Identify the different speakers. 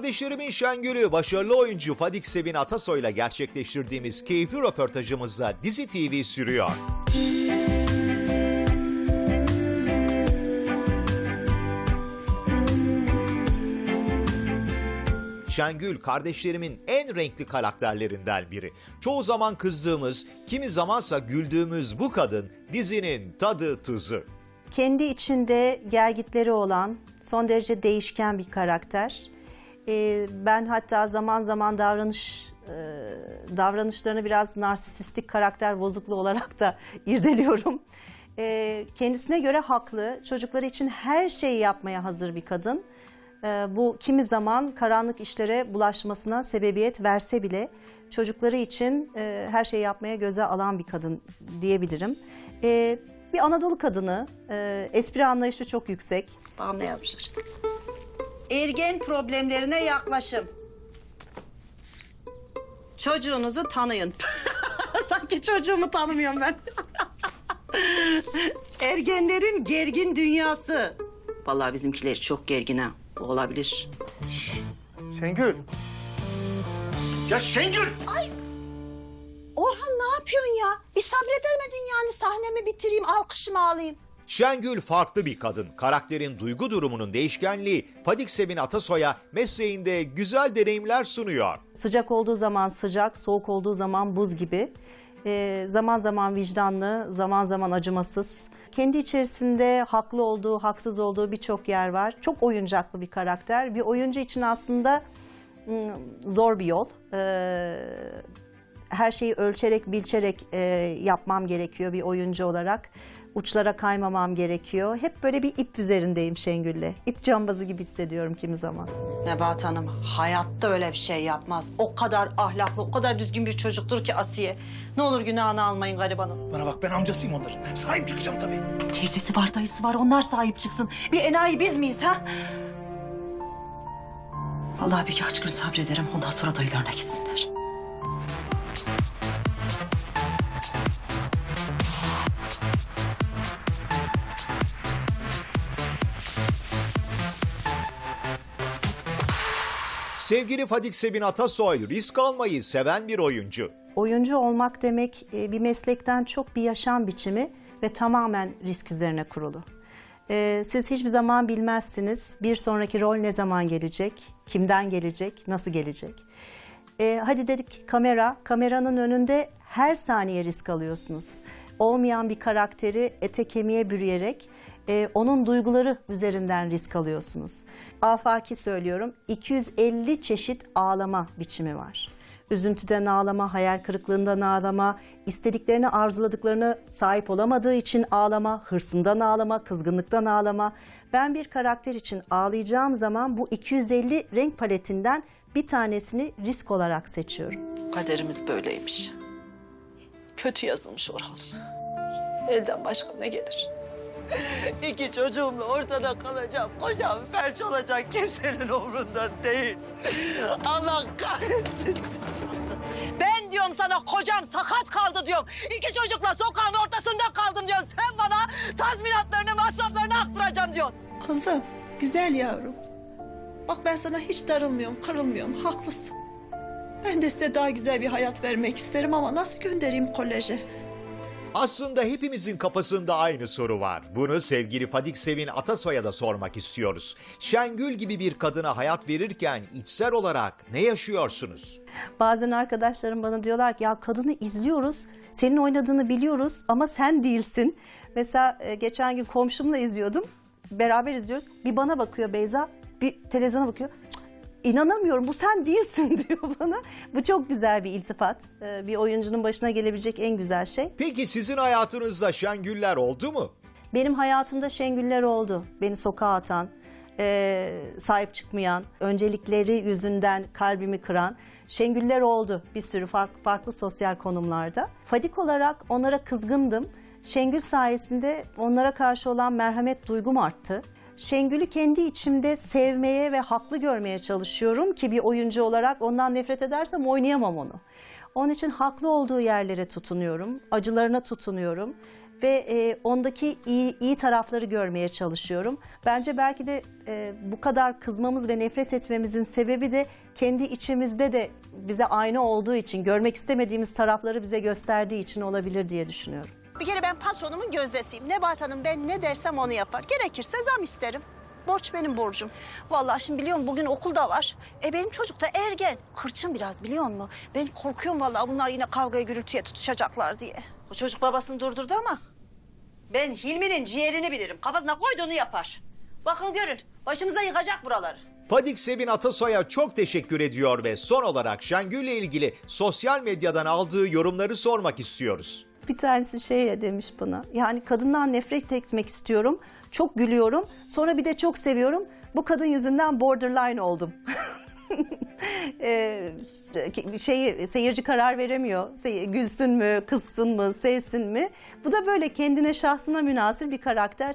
Speaker 1: Kardeşlerimin Şengül'ü başarılı oyuncu Fadik Sevin Atasoy'la gerçekleştirdiğimiz keyifli röportajımızda Dizi TV sürüyor. Şengül kardeşlerimin en renkli karakterlerinden biri. Çoğu zaman kızdığımız, kimi zamansa güldüğümüz bu kadın dizinin tadı tuzu.
Speaker 2: kendi içinde gelgitleri olan son derece değişken bir karakter. Ee, ben hatta zaman zaman davranış e, davranışlarını biraz narsisistik karakter bozukluğu olarak da irdeliyorum. Ee, kendisine göre haklı, çocukları için her şeyi yapmaya hazır bir kadın. Ee, bu kimi zaman karanlık işlere bulaşmasına sebebiyet verse bile çocukları için e, her şeyi yapmaya göze alan bir kadın diyebilirim. Ee, bir Anadolu kadını, e, espri anlayışı çok yüksek.
Speaker 3: Ne yazmışlar. Ergen problemlerine yaklaşım. Çocuğunuzu tanıyın. Sanki çocuğumu tanımıyorum ben. Ergenlerin gergin dünyası. Vallahi bizimkiler çok gergin ha. Bu olabilir.
Speaker 4: Şengül. Ya Şengül!
Speaker 5: Orhan ne yapıyorsun ya? Bir sabredemedin yani sahnemi bitireyim, alkışımı alayım.
Speaker 1: Şengül farklı bir kadın. Karakterin duygu durumunun değişkenliği Fadik Sevin Atasoy'a mesleğinde güzel deneyimler sunuyor.
Speaker 2: Sıcak olduğu zaman sıcak, soğuk olduğu zaman buz gibi. Ee, zaman zaman vicdanlı, zaman zaman acımasız. Kendi içerisinde haklı olduğu, haksız olduğu birçok yer var. Çok oyuncaklı bir karakter. Bir oyuncu için aslında ım, zor bir yol. Ee, her şeyi ölçerek, bilçerek e, yapmam gerekiyor bir oyuncu olarak. Uçlara kaymamam gerekiyor. Hep böyle bir ip üzerindeyim Şengül'le. İp cambazı gibi hissediyorum kimi zaman.
Speaker 3: Nebahat Hanım hayatta öyle bir şey yapmaz. O kadar ahlaklı, o kadar düzgün bir çocuktur ki Asiye. Ne olur günahını almayın garibanın.
Speaker 4: Bana bak ben amcasıyım onların. Sahip çıkacağım tabii.
Speaker 3: Teyzesi var, dayısı var. Onlar sahip çıksın. Bir enayi biz miyiz ha? Vallahi birkaç gün sabrederim. Ondan sonra dayılarına gitsinler.
Speaker 1: Sevgili Fadik Sevin Atasoy risk almayı seven bir oyuncu.
Speaker 2: Oyuncu olmak demek e, bir meslekten çok bir yaşam biçimi ve tamamen risk üzerine kurulu. E, Siz hiçbir zaman bilmezsiniz bir sonraki rol ne zaman gelecek, kimden gelecek, nasıl gelecek. E, hadi dedik kamera, kameranın önünde her saniye risk alıyorsunuz. Olmayan bir karakteri ete kemiğe bürüyerek e, onun duyguları üzerinden risk alıyorsunuz. Afaki söylüyorum 250 çeşit ağlama biçimi var. Üzüntüden ağlama, hayal kırıklığından ağlama, istediklerini arzuladıklarını sahip olamadığı için ağlama, hırsından ağlama, kızgınlıktan ağlama. Ben bir karakter için ağlayacağım zaman bu 250 renk paletinden bir tanesini risk olarak seçiyorum.
Speaker 3: Kaderimiz böyleymiş. Kötü yazılmış Orhan. Elden başka ne gelir? İki çocuğumla ortada kalacağım. Kocam felç olacak kimsenin umrunda değil. Allah kahretsin sizi. Ben diyorum sana kocam sakat kaldı diyorum. İki çocukla sokağın ortasında kaldım diyorsun. Sen bana tazminatlarını masraflarını aktıracağım diyorsun. Kızım güzel yavrum. Bak ben sana hiç darılmıyorum, kırılmıyorum. Haklısın. Ben de size daha güzel bir hayat vermek isterim ama nasıl göndereyim koleje?
Speaker 1: Aslında hepimizin kafasında aynı soru var. Bunu sevgili Fadik Sevin Atasoy'a da sormak istiyoruz. Şengül gibi bir kadına hayat verirken içsel olarak ne yaşıyorsunuz?
Speaker 2: Bazen arkadaşlarım bana diyorlar ki ya kadını izliyoruz, senin oynadığını biliyoruz ama sen değilsin. Mesela e, geçen gün komşumla izliyordum, beraber izliyoruz. Bir bana bakıyor Beyza, bir televizyona bakıyor. "Cık, İnanamıyorum bu sen değilsin diyor bana. Bu çok güzel bir iltifat. E, Bir oyuncunun başına gelebilecek en güzel şey.
Speaker 1: Peki sizin hayatınızda Şengüller oldu mu?
Speaker 2: Benim hayatımda Şengüller oldu. Beni sokağa atan, e, sahip çıkmayan, öncelikleri yüzünden kalbimi kıran Şengüller oldu bir sürü farklı, farklı sosyal konumlarda. Fadik olarak onlara kızgındım. Şengül sayesinde onlara karşı olan merhamet duygum arttı. Şengül'ü kendi içimde sevmeye ve haklı görmeye çalışıyorum ki bir oyuncu olarak ondan nefret edersem oynayamam onu. Onun için haklı olduğu yerlere tutunuyorum, acılarına tutunuyorum. ve e, ondaki iyi, iyi tarafları görmeye çalışıyorum. Bence belki de e, bu kadar kızmamız ve nefret etmemizin sebebi de kendi içimizde de bize aynı olduğu için, görmek istemediğimiz tarafları bize gösterdiği için olabilir diye düşünüyorum.
Speaker 5: Bir kere ben patronumun gözdesiyim. Nebahat Hanım ben ne dersem onu yapar. Gerekirse zam isterim. Borç benim borcum. Vallahi şimdi biliyorum bugün okulda var. E benim çocuk da ergen. Kırçın biraz biliyor musun? Ben korkuyorum vallahi bunlar yine kavgaya gürültüye tutuşacaklar diye.
Speaker 3: Bu çocuk babasını durdurdu ama ben Hilmi'nin ciğerini bilirim. Kafasına koyduğunu yapar. Bakın görün başımıza yıkacak buraları.
Speaker 1: Fadik Sevin Atasoy'a çok teşekkür ediyor ve son olarak Şengül'le ilgili sosyal medyadan aldığı yorumları sormak istiyoruz.
Speaker 2: Bir tanesi şey demiş bana. Yani kadından nefret etmek istiyorum. Çok gülüyorum. Sonra bir de çok seviyorum. Bu kadın yüzünden borderline oldum. Ee, şeyi seyirci karar veremiyor. Sey- Gülsün mü, kızsın mı, sevsin mi? Bu da böyle kendine şahsına münasır bir karakter.